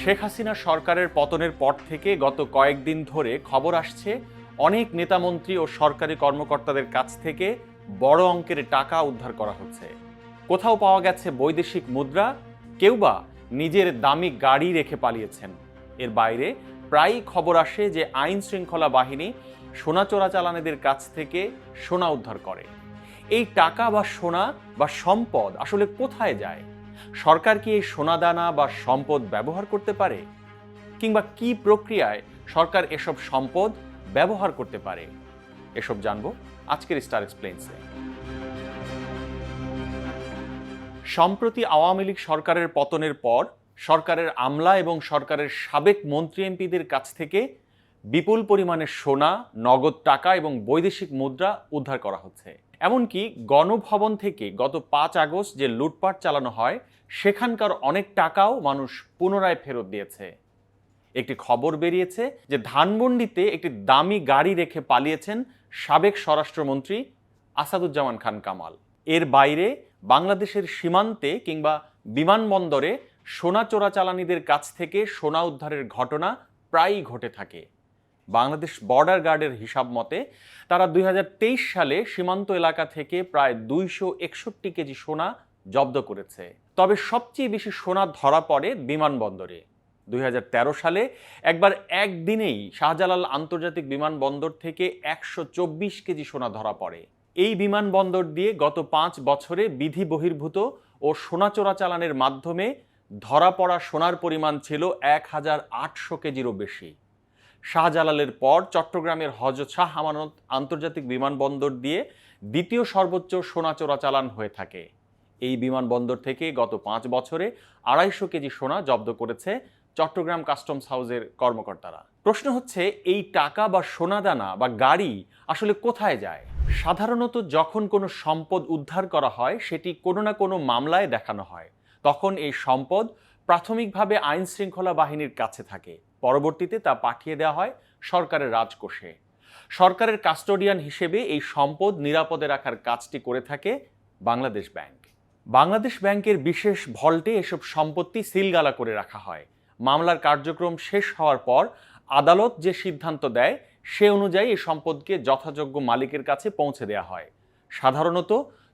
শেখ হাসিনা সরকারের পতনের পর থেকে গত কয়েকদিন ধরে খবর আসছে, অনেক নেতামন্ত্রী ও সরকারি কর্মকর্তাদের কাছ থেকে বড় অঙ্কের টাকা উদ্ধার করা হচ্ছে। কোথাও পাওয়া গেছে বৈদেশিক মুদ্রা, কেউ বা নিজের দামি গাড়ি রেখে পালিয়েছেন। এর বাইরে প্রায়ই খবর আসে যে আইন শৃঙ্খলা বাহিনী সোনা চোরাচালানেদের কাছ থেকে সোনা উদ্ধার করে। এই টাকা বা সোনা বা সম্পদ আসলে কোথায় যায়? সরকার কি এই সোনাদানা বা সম্পদ ব্যবহার করতে পারে? কিংবা কি প্রক্রিয়ায় সরকার এসব সম্পদ ব্যবহার করতে পারে? এসব জানব আজকের স্টার এক্সপ্লেন্সে সম্প্রতি আওয়ামী লীগ সরকারের পতনের পর সরকারের আমলা এবং সরকারের সাবেক মন্ত্রী এমপিদের কাছ থেকে বিপুল পরিমাণে সোনা, নগদ টাকা এবং বৈদেশিক মুদ্রা উদ্ধার করা হচ্ছে। এমনকি গণভবন থেকে গত পাঁচ আগস্ট যে লুটপাট চালানো হয়, সেখানকার অনেক টাকাও মানুষ পুনরায় ফেরত দিয়েছে। একটি খবর বেরিয়েছে যে ধানমন্ডিতে একটি দামি গাড়ি রেখে পালিয়েছেন সাবেক স্বরাষ্ট্রমন্ত্রী আসাদুজ্জামান খান কামাল। এর বাইরে বাংলাদেশের সীমান্তে কিংবা বিমানবন্দরে সোনা চোরাচালানিদের কাছ থেকে সোনা উদ্ধারের ঘটনা প্রায়ই ঘটে থাকে। বাংলাদেশ বর্ডার গার্ডের হিসাব মতে, তারা দুই হাজার তেইশ সালে সীমান্ত এলাকা থেকে প্রায় দুইশো একষট্টি কেজি সোনা জব্দ করেছে। তবে সবচেয়ে বেশি সোনা ধরা পড়ে বিমানবন্দরে। দুই হাজার তেরো সালে একবার একদিনেই শাহজালাল আন্তর্জাতিক বিমানবন্দর থেকে একশো চব্বিশ কেজি সোনা ধরা পড়ে। এই বিমানবন্দর দিয়ে গত পাঁচ বছরে বিধি বহির্ভূত ও সোনা চোরাচালানের মাধ্যমে ধরা পড়া সোনার পরিমাণ ছিল এক হাজার আটশো কেজিরও বেশি। শাহজালালের পর চট্টগ্রামের হজরত শাহ আমানত আন্তর্জাতিক বিমানবন্দর দিয়ে দ্বিতীয় সর্বোচ্চ সোনা চোরাচালান হয়ে থাকে। এই বিমানবন্দর থেকে গত পাঁচ বছরে আড়াইশো কেজি সোনা জব্দ করেছে চট্টগ্রাম কাস্টমস হাউসের কর্মকর্তারা। প্রশ্ন হচ্ছে, এই টাকা বা সোনাদানা বা গাড়ি আসলে কোথায় যায়? সাধারণত যখন কোনো সম্পদ উদ্ধার করা হয়, সেটি কোনো না কোনো মামলায় দেখানো হয়। তখন এই সম্পদ প্রাথমিকভাবে আইন শৃঙ্খলা বাহিনীর কাছে থাকে। পরবর্তীতে তা পাঠিয়ে দেওয়া হয় সরকারের রাজকোষে। সরকারের কাস্টোডিয়ান হিসেবে এই সম্পদ নিরাপদে রাখার কাজটি করে থাকে বাংলাদেশ ব্যাংক। বাংলাদেশ ব্যাংকের বিশেষ ভল্টে এসব সম্পত্তি সিলগালা করে রাখা হয়। মামলার কার্যক্রম শেষ হওয়ার পর আদালত যে সিদ্ধান্ত দেয় সে অনুযায়ী এই সম্পদকে যথাযোগ্য মালিকের কাছে পৌঁছে দেওয়া হয়। সাধারণত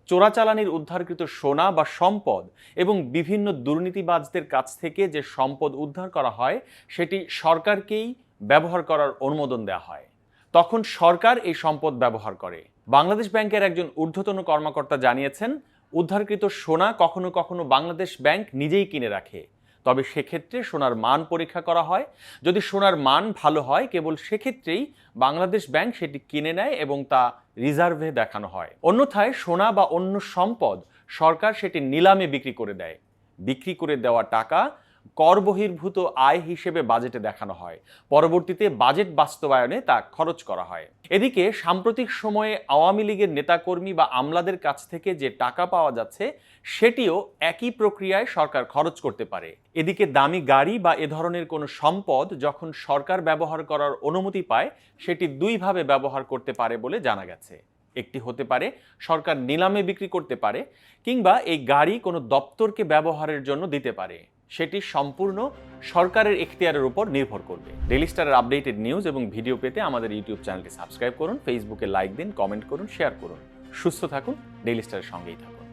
চোরাচালানির উদ্ধারকৃত সোনা বা সম্পদ এবং বিভিন্ন দুর্নীতিবাজদের কাছ থেকে যে সম্পদ উদ্ধার করা হয়, সেটি সরকারকেই ব্যবহার করার অনুমোদন দেওয়া হয়। তখন সরকার এই সম্পদ ব্যবহার করে। বাংলাদেশ ব্যাংকের একজন ঊর্ধ্বতন কর্মকর্তা জানিয়েছেন, উদ্ধারকৃত সোনা কখনো কখনো বাংলাদেশ ব্যাংক নিজেই কিনে রাখে। তবে সেক্ষেত্রে সোনার মান পরীক্ষা করা হয়। যদি সোনার মান ভালো হয়, কেবল সেক্ষেত্রেই বাংলাদেশ ব্যাংক সেটি কিনে নেয় এবং তা রিজার্ভে দেখানো হয়। অন্যথায় সোনা বা অন্য সম্পদ সরকার সেটি নিলামে বিক্রি করে দেয়। বিক্রি করে দেওয়া টাকা কর বহির্ভূত আয় হিসেবে বাজেটে দেখানো হয়। পরবর্তীতে বাজেট বাস্তবায়নে তা খরচ করা হয়। এদিকে সাম্প্রতিক সময়ে আওয়ামী লীগের নেতাকর্মী বা আমলাদের কাছ থেকে যে টাকা পাওয়া যাচ্ছে, সেটিও একই প্রক্রিয়ায় সরকার খরচ করতে পারে। এদিকে দামি গাড়ি বা এ ধরনের কোনো সম্পদ যখন সরকার ব্যবহার করার অনুমতি পায়, সেটি দুইভাবে ব্যবহার করতে পারে বলে জানা গেছে। একটি হতে পারে, সরকার নিলামে বিক্রি করতে পারে, কিংবা এই গাড়ি কোনো দপ্তরকে ব্যবহারের জন্য দিতে পারে। সেটি সম্পূর্ণ সরকারের এখতিয়ারের উপর নির্ভর করবে। ডেলি স্টারের আপডেটেড নিউজ এবং ভিডিও পেতে আমাদের ইউটিউব চ্যানেলটি সাবস্ক্রাইব করুন ফেসবুকে লাইক দিন, কমেন্ট করুন, শেয়ার করুন। সুস্থ থাকুন ডেলি স্টারের সঙ্গেই থাকুন।